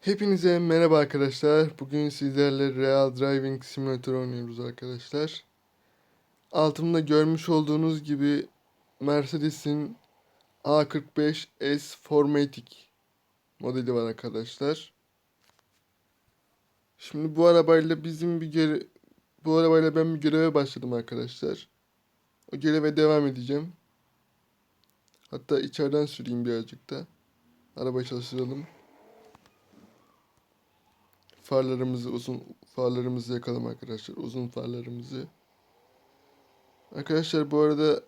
Hepinize merhaba arkadaşlar. Bugün sizlerle Real Driving Simulator oynuyoruz arkadaşlar. Altımda görmüş olduğunuz gibi Mercedes'in A45S Formatic modeli var arkadaşlar. Şimdi bu arabayla bizim bir göre bu arabayla ben bir göreve başladım arkadaşlar. O göreve devam edeceğim. Hatta içeriden süreyim birazcık da. Arabayı çalıştıralım. Farlarımızı uzun farlarımızı yakalım arkadaşlar. Uzun farlarımızı. Arkadaşlar bu arada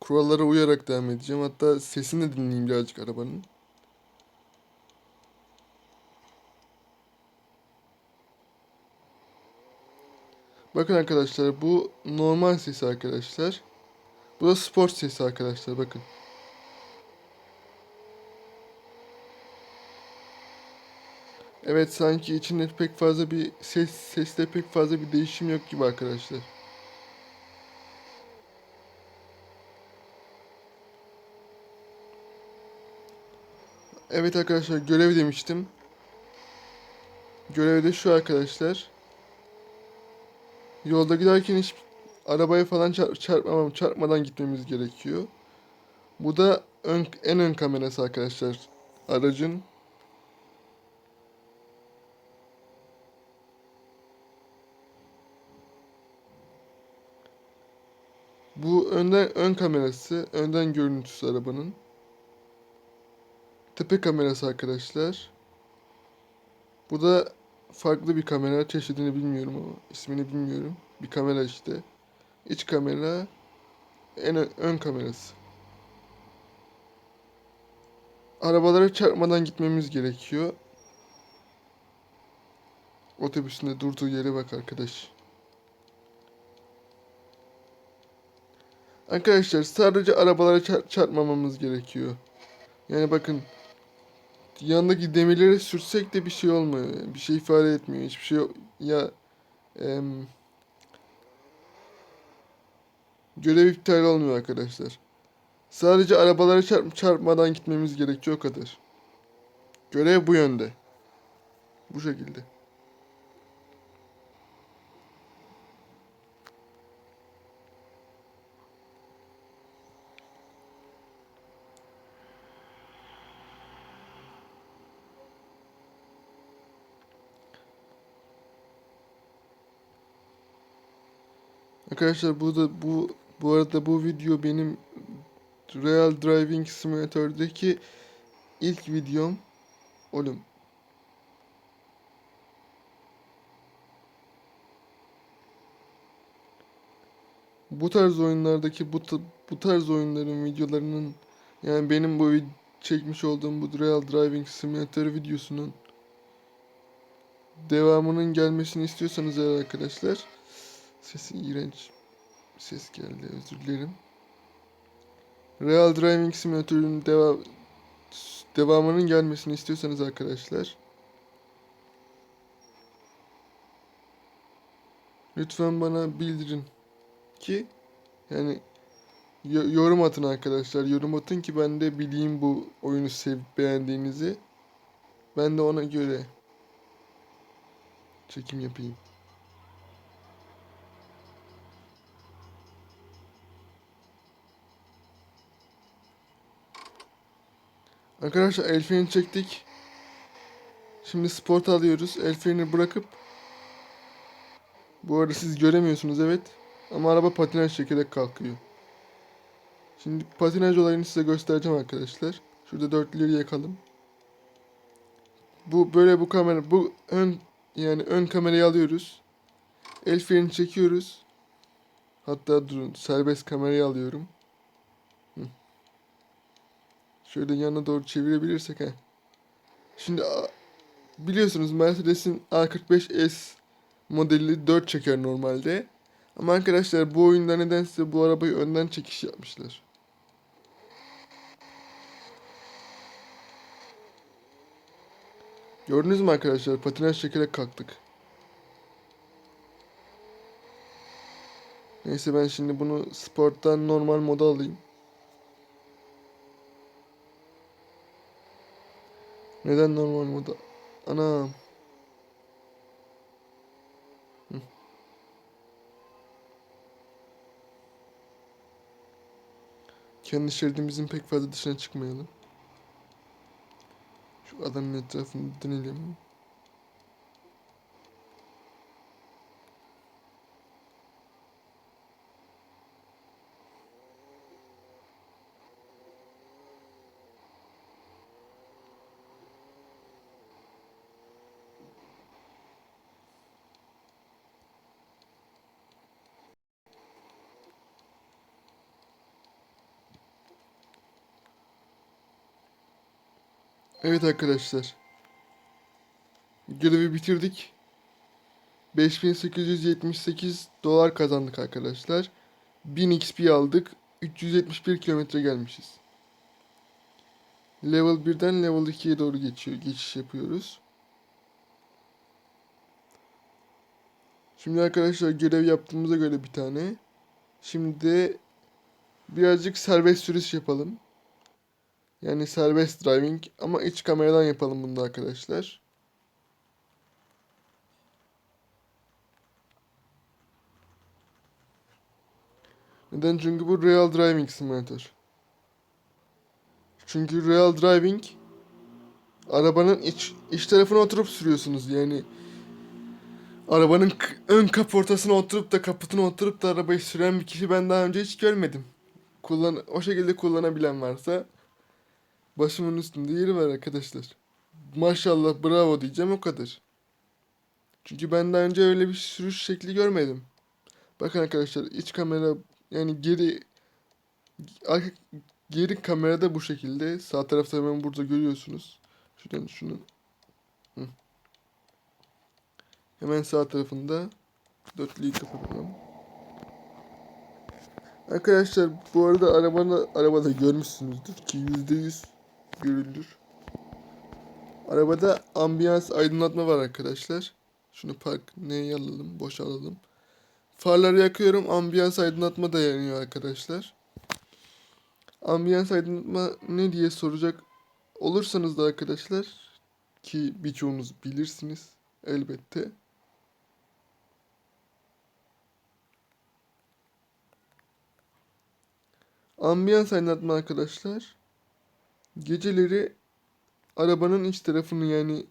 kurallara uyarak devam edeceğim. Hatta sesini dinleyeyim birazcık arabanın. Bakın arkadaşlar bu normal sesi arkadaşlar. Bu da sport sesi arkadaşlar bakın. Evet sanki içinde pek fazla bir ses seste pek fazla bir değişim yok gibi arkadaşlar. Evet arkadaşlar görev demiştim. Görev de şu arkadaşlar. Yolda giderken hiç arabaya falan çarp, çarpmamam, çarpmadan gitmemiz gerekiyor. Bu da ön, en ön kamerası arkadaşlar. Aracın Bu önden ön kamerası, önden görüntüsü arabanın. Tepe kamerası arkadaşlar. Bu da farklı bir kamera. Çeşidini bilmiyorum ama ismini bilmiyorum. Bir kamera işte. İç kamera, en ön kamerası. Arabalara çarpmadan gitmemiz gerekiyor. Otobüsünde durduğu yere bak arkadaş. Arkadaşlar sadece arabalara çar- çarpmamamız gerekiyor. Yani bakın yanındaki demirleri sürtsek de bir şey olmuyor. yani. Bir şey ifade etmiyor. Hiçbir şey yok. Ya em, görev iptal olmuyor arkadaşlar. Sadece arabalara çarp çarpmadan gitmemiz gerekiyor o kadar. Görev bu yönde. Bu şekilde. Arkadaşlar bu da bu bu arada bu video benim Real Driving Simulator'daki ilk videom. Oğlum. Bu tarz oyunlardaki bu bu tarz oyunların videolarının yani benim bu çekmiş olduğum bu Real Driving Simulator videosunun devamının gelmesini istiyorsanız eğer arkadaşlar sesi iğrenç ses geldi özür dilerim. Real Driving Simulator'ın devam devamının gelmesini istiyorsanız arkadaşlar lütfen bana bildirin ki yani yo- yorum atın arkadaşlar yorum atın ki ben de bileyim bu oyunu sevip beğendiğinizi ben de ona göre çekim yapayım. Arkadaşlar el freni çektik. Şimdi sport alıyoruz. El freni bırakıp bu arada siz göremiyorsunuz evet. Ama araba patinaj çekerek kalkıyor. Şimdi patinaj olayını size göstereceğim arkadaşlar. Şurada dörtlüleri yakalım. Bu böyle bu kamera bu ön yani ön kamerayı alıyoruz. El freni çekiyoruz. Hatta durun serbest kamerayı alıyorum. Şöyle yanına doğru çevirebilirsek he. Şimdi biliyorsunuz Mercedes'in A45S modeli 4 çeker normalde. Ama arkadaşlar bu oyunda nedense bu arabayı önden çekiş yapmışlar. Gördünüz mü arkadaşlar? Patinaj çekerek kalktık. Neyse ben şimdi bunu sporttan normal moda alayım. Neden normal moda Anam. Kendi şeridimizin pek fazla dışına çıkmayalım. Şu adanın etrafını dönelim. Evet arkadaşlar. Görevi bitirdik. 5878 dolar kazandık arkadaşlar. 1000 XP aldık. 371 kilometre gelmişiz. Level 1'den level 2'ye doğru geçiyor, geçiş yapıyoruz. Şimdi arkadaşlar görev yaptığımıza göre bir tane. Şimdi birazcık serbest sürüş yapalım. Yani serbest driving ama iç kameradan yapalım bunu da arkadaşlar. Neden? Çünkü bu Real Driving Simulator. Çünkü Real Driving arabanın iç, iç tarafına oturup sürüyorsunuz yani. Arabanın ön kaportasına oturup da kaputuna oturup da arabayı süren bir kişi ben daha önce hiç görmedim. Kullan o şekilde kullanabilen varsa başımın üstünde yeri var arkadaşlar. Maşallah bravo diyeceğim o kadar. Çünkü ben daha önce öyle bir sürüş şekli görmedim. Bakın arkadaşlar iç kamera yani geri arka, geri kamerada bu şekilde. Sağ tarafta hemen burada görüyorsunuz. Şuradan şunu. Hı. Hemen sağ tarafında dörtlüyü kapatalım. Arkadaşlar bu arada arabada arabada görmüşsünüzdür ki yüzde yüz görülür. Arabada ambiyans aydınlatma var arkadaşlar. Şunu park neye alalım, boşa alalım. Farları yakıyorum, ambiyans aydınlatma da yanıyor arkadaşlar. Ambiyans aydınlatma ne diye soracak olursanız da arkadaşlar ki birçoğunuz bilirsiniz elbette. Ambiyans aydınlatma arkadaşlar geceleri arabanın iç tarafını yani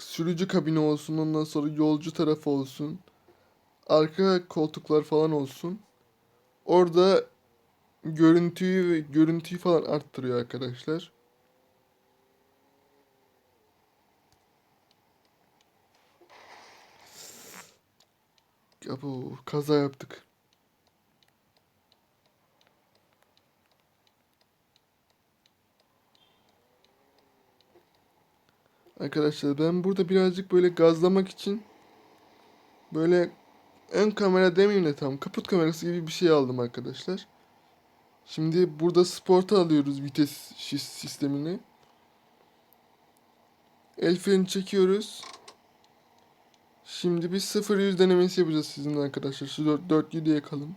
sürücü kabini olsun ondan sonra yolcu tarafı olsun arka koltuklar falan olsun orada görüntüyü ve görüntüyü falan arttırıyor arkadaşlar. Abo, kaza yaptık. Arkadaşlar ben burada birazcık böyle gazlamak için böyle ön kamera demeyeyim de tam kaput kamerası gibi bir şey aldım arkadaşlar. Şimdi burada sporta alıyoruz vites sistemini. El freni çekiyoruz. Şimdi bir 0-100 denemesi yapacağız sizinle arkadaşlar. Şu 4, 4 yakalım.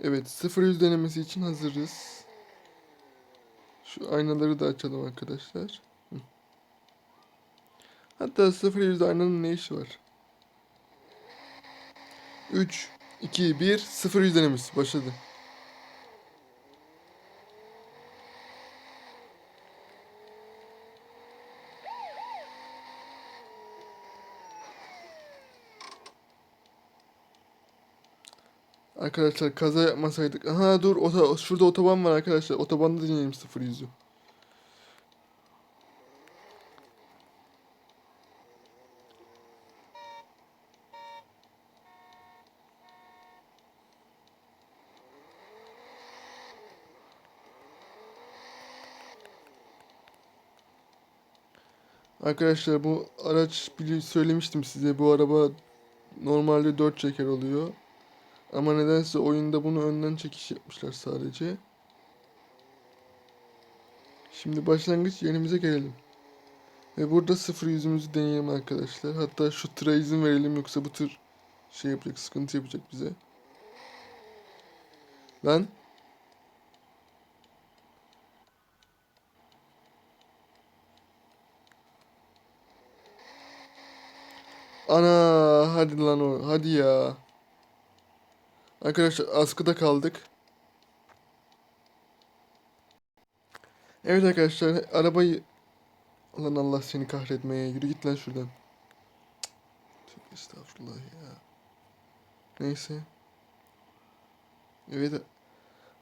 Evet 0-100 denemesi için hazırız. Şu aynaları da açalım arkadaşlar. Hatta 0-100 aynanın ne işi var? 3, 2, 1, 0-100 denemesi başladı. Arkadaşlar kaza yapmasaydık. Aha dur ota, şurada otoban var arkadaşlar. Otobanda deneyelim 0-100'ü. Arkadaşlar bu araç söylemiştim size bu araba normalde 4 çeker oluyor. Ama nedense oyunda bunu önden çekiş yapmışlar sadece. Şimdi başlangıç yerimize gelelim. Ve burada sıfır yüzümüzü deneyelim arkadaşlar. Hatta şu tıra izin verelim yoksa bu tır şey yapacak, sıkıntı yapacak bize. Lan. Ana hadi lan o hadi ya. Arkadaşlar askıda kaldık. Evet arkadaşlar arabayı Lan Allah seni kahretmeye yürü git lan şuradan. Cık, estağfurullah ya. Neyse. Evet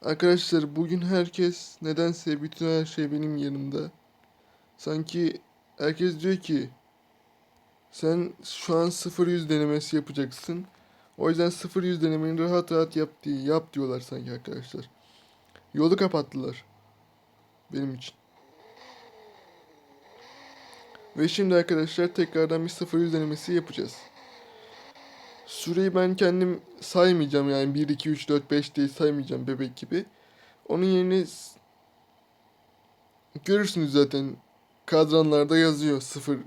arkadaşlar bugün herkes nedense bütün her şey benim yanımda. Sanki herkes diyor ki sen şu an 0-100 denemesi yapacaksın. O yüzden 0-100 denemeni rahat rahat yap diye yap diyorlar sanki arkadaşlar. Yolu kapattılar. Benim için. Ve şimdi arkadaşlar tekrardan bir 0-100 denemesi yapacağız. Süreyi ben kendim saymayacağım yani 1, 2, 3, 4, 5 diye saymayacağım bebek gibi. Onun yerine görürsünüz zaten kadranlarda yazıyor 0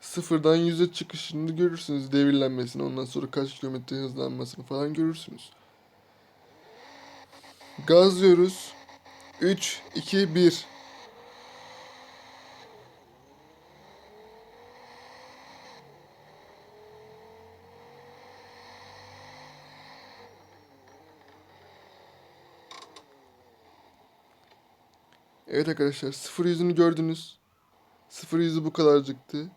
sıfırdan 100'e çıkışını görürsünüz devirlenmesini ondan sonra kaç kilometre hızlanmasını falan görürsünüz. Gazlıyoruz. 3, 2, 1. Evet arkadaşlar sıfır yüzünü gördünüz. Sıfır yüzü bu kadarcıktı.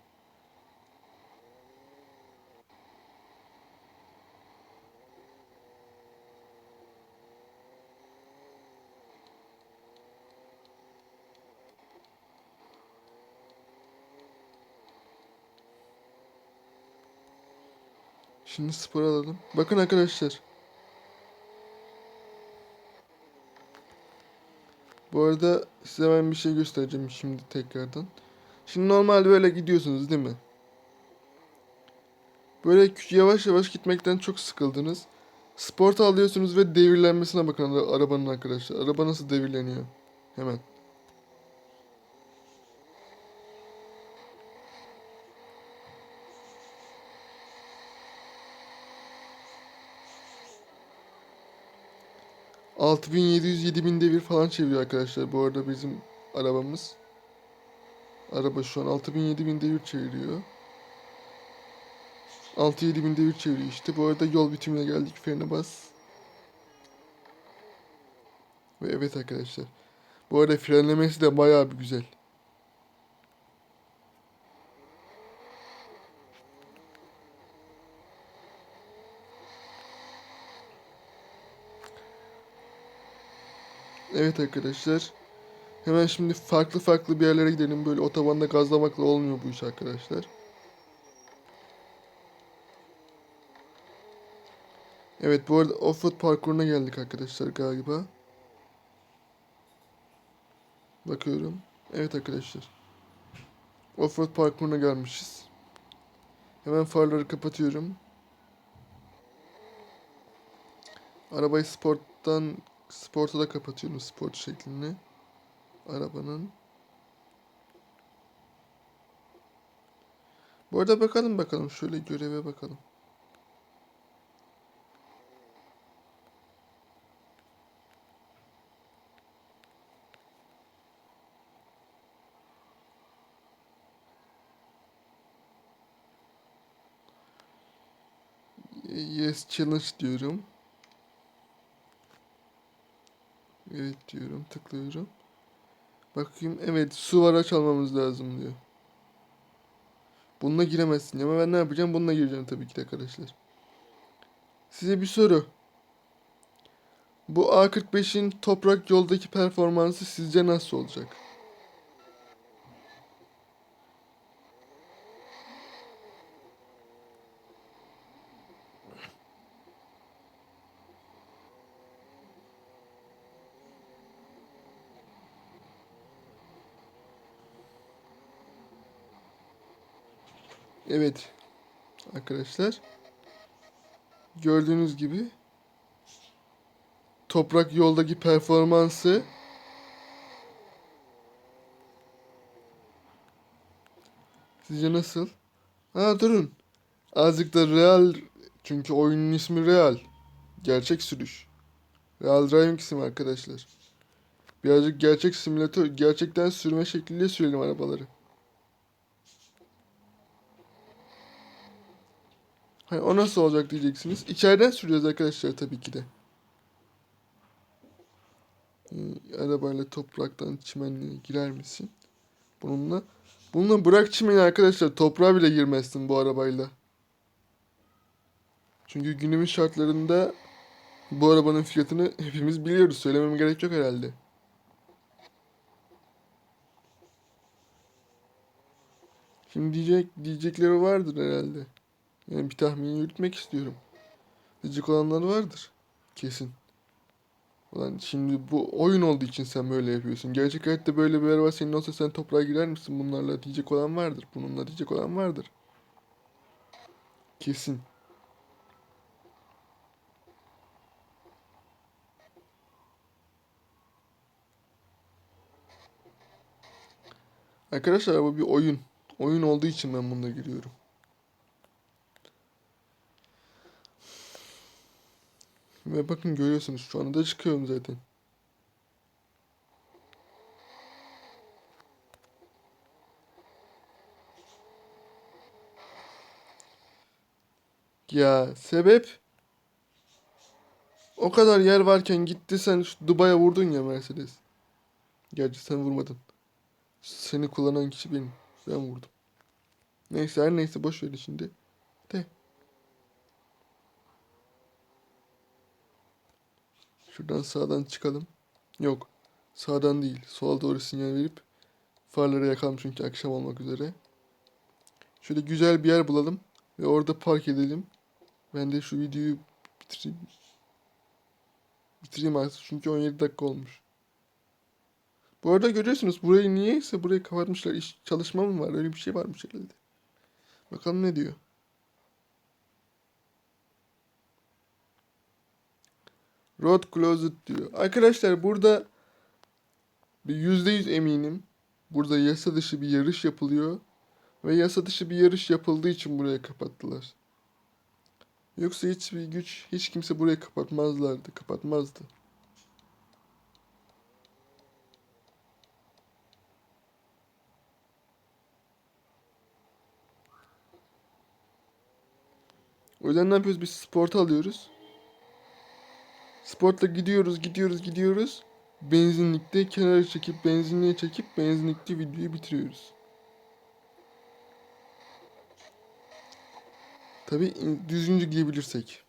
Şimdi spor alalım. Bakın arkadaşlar. Bu arada size ben bir şey göstereceğim şimdi tekrardan. Şimdi normal böyle gidiyorsunuz değil mi? Böyle yavaş yavaş gitmekten çok sıkıldınız. Sport alıyorsunuz ve devirlenmesine bakın ara- arabanın arkadaşlar. Araba nasıl devirleniyor. Hemen. Altı bin yedi yüz yedi bin devir falan çeviriyor arkadaşlar. Bu arada bizim arabamız. Araba şu an 6000 7000 devir çeviriyor. 6-7 bin devir çeviriyor işte. Bu arada yol bitimine geldik. Frene bas. Ve evet arkadaşlar. Bu arada frenlemesi de bayağı bir güzel. Evet arkadaşlar. Hemen şimdi farklı farklı bir yerlere gidelim. Böyle otobanda gazlamakla olmuyor bu iş arkadaşlar. Evet bu arada offroad parkuruna geldik arkadaşlar galiba. Bakıyorum. Evet arkadaşlar. Offroad parkuruna gelmişiz. Hemen farları kapatıyorum. Arabayı sporttan sporta da kapatıyorum sport şeklini. Arabanın. Bu arada bakalım bakalım şöyle göreve bakalım. Yes challenge diyorum. Evet diyorum tıklıyorum. Bakayım evet su araç almamız lazım diyor. Bununla giremezsin ama ben ne yapacağım? Bununla gireceğim tabii ki de arkadaşlar. Size bir soru. Bu A45'in toprak yoldaki performansı sizce nasıl olacak? Evet. Arkadaşlar. Gördüğünüz gibi toprak yoldaki performansı sizce nasıl? Ha durun. Azıcık da real Çünkü oyunun ismi Real. Gerçek sürüş. Real Driving Sim arkadaşlar. Birazcık gerçek simülatör, gerçekten sürme şekliyle sürelim arabaları. Hani o nasıl olacak diyeceksiniz. İçeriden süreceğiz arkadaşlar tabii ki de. Ee, arabayla topraktan çimenliğe girer misin? Bununla bununla bırak çimeni arkadaşlar toprağa bile girmezsin bu arabayla. Çünkü günümüz şartlarında bu arabanın fiyatını hepimiz biliyoruz. Söylememe gerek yok herhalde. Şimdi diyecek diyecekleri vardır herhalde. Yani bir tahmini yürütmek istiyorum. Diyecek olanlar vardır. Kesin. Ulan şimdi bu oyun olduğu için sen böyle yapıyorsun. Gerçek hayatta böyle bir araba senin olsa sen toprağa girer misin bunlarla diyecek olan vardır. Bununla diyecek olan vardır. Kesin. Arkadaşlar bu bir oyun. Oyun olduğu için ben bunda giriyorum. Ve bakın görüyorsunuz şu anda da çıkıyorum zaten. Ya sebep? O kadar yer varken gitti sen şu Dubai'ye vurdun ya Mercedes. Gerçi sen vurmadın. Seni kullanan kişi benim. Ben vurdum. Neyse her neyse boş verin şimdi. De. Şuradan sağdan çıkalım. Yok. Sağdan değil. Sola doğru sinyal verip farları yakalım çünkü akşam olmak üzere. Şöyle güzel bir yer bulalım ve orada park edelim. Ben de şu videoyu bitireyim. Bitireyim artık çünkü 17 dakika olmuş. Bu arada görüyorsunuz burayı niyeyse burayı kapatmışlar. İş çalışma mı var? Öyle bir şey varmış herhalde. Bakalım ne diyor. Road closed diyor. Arkadaşlar burada bir yüzde yüz eminim. Burada yasa dışı bir yarış yapılıyor. Ve yasa dışı bir yarış yapıldığı için buraya kapattılar. Yoksa hiçbir güç, hiç kimse burayı kapatmazlardı, kapatmazdı. O yüzden ne yapıyoruz? Biz sport alıyoruz. Sportla gidiyoruz, gidiyoruz, gidiyoruz. Benzinlikte kenara çekip, benzinliğe çekip, benzinlikte videoyu bitiriyoruz. Tabi düzgünce gidebilirsek.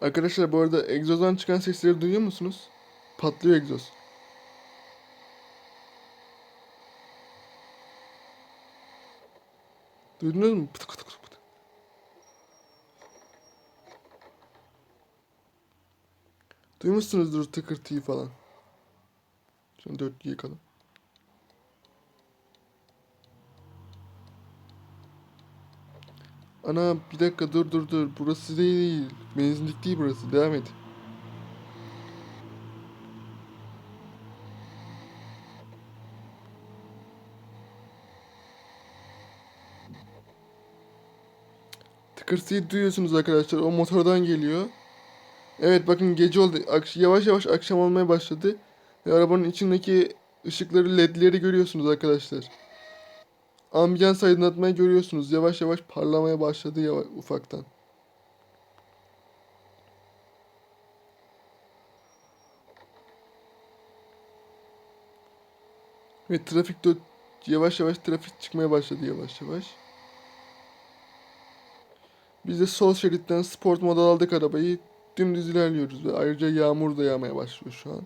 Arkadaşlar bu arada egzozdan çıkan sesleri duyuyor musunuz? Patlıyor egzoz. Duydunuz mu? Pıtı pıtı pıtı pıtı. Duymuşsunuzdur tıkırtıyı falan. Şimdi dörtlüyü yakalım. Ana bir dakika dur dur dur. Burası değil. Benzinlik değil burası. Devam et. Tıkırtıyı duyuyorsunuz arkadaşlar. O motordan geliyor. Evet bakın gece oldu. Akş yavaş yavaş akşam olmaya başladı. Ve arabanın içindeki ışıkları ledleri görüyorsunuz arkadaşlar. Ambiyans aydınlatmayı görüyorsunuz. Yavaş yavaş parlamaya başladı ya ufaktan. Ve trafikte yavaş yavaş trafik çıkmaya başladı yavaş yavaş. Biz de sol şeritten sport moda aldık arabayı. Dümdüz ilerliyoruz ve ayrıca yağmur da yağmaya başlıyor şu an.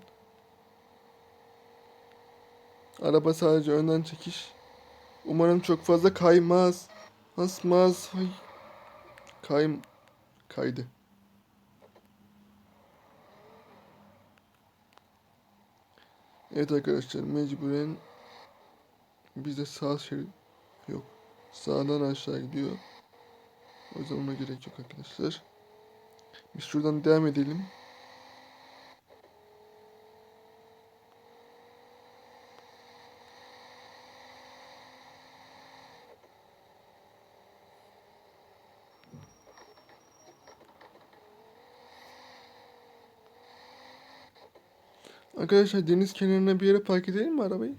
Araba sadece önden çekiş. Umarım çok fazla kaymaz. Asmaz. Ay. Kaym kaydı. Evet arkadaşlar mecburen bize sağ şerit yok. Sağdan aşağı gidiyor. O yüzden ona gerek yok arkadaşlar. Biz şuradan devam edelim. Arkadaşlar deniz kenarına bir yere park edelim mi arabayı?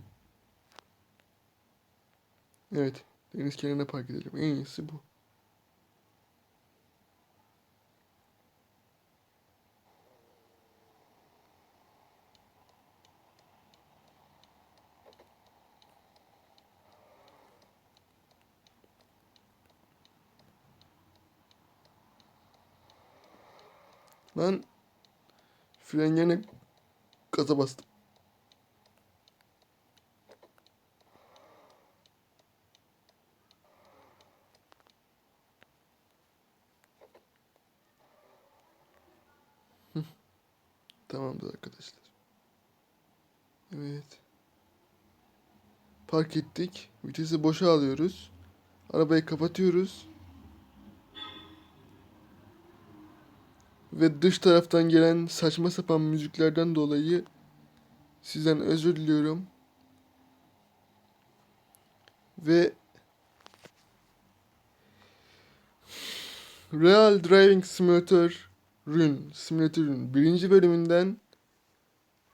Evet. Deniz kenarına park edelim. En iyisi bu. Ben fren yerine gaza bastım. Tamamdır arkadaşlar. Evet. Park ettik. Vitesi boşa alıyoruz. Arabayı kapatıyoruz. Ve dış taraftan gelen saçma sapan müziklerden dolayı sizden özür diliyorum. Ve Real Driving Simulator Run, Simulator'ın birinci bölümünden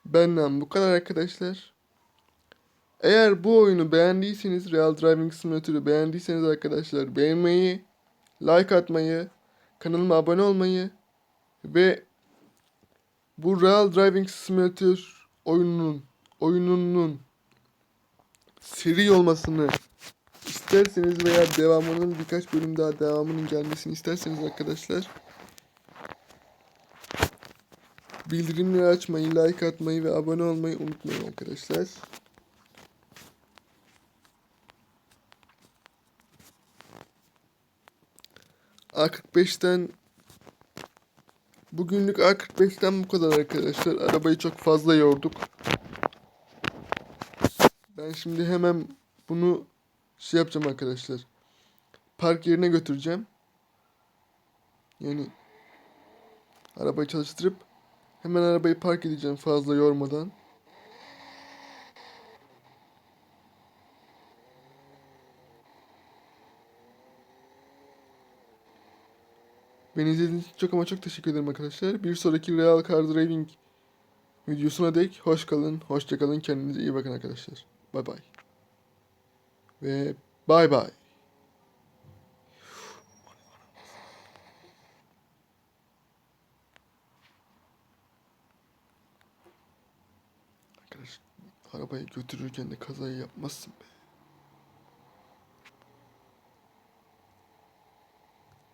benden bu kadar arkadaşlar. Eğer bu oyunu beğendiyseniz, Real Driving Simulator'ı beğendiyseniz arkadaşlar beğenmeyi, like atmayı, kanalıma abone olmayı ve bu Real Driving Simulator oyununun oyununun seri olmasını isterseniz veya devamının birkaç bölüm daha devamının gelmesini isterseniz arkadaşlar bildirimleri açmayı, like atmayı ve abone olmayı unutmayın arkadaşlar. A45'ten Bugünlük A45'ten bu kadar arkadaşlar. Arabayı çok fazla yorduk. Ben şimdi hemen bunu şey yapacağım arkadaşlar. Park yerine götüreceğim. Yani arabayı çalıştırıp hemen arabayı park edeceğim fazla yormadan. Beni izlediğiniz için çok ama çok teşekkür ederim arkadaşlar. Bir sonraki Real Car Driving videosuna dek hoş kalın, hoşça kalın. Kendinize iyi bakın arkadaşlar. Bay bay. Ve bay bay. Arabayı götürürken de kazayı yapmazsın be.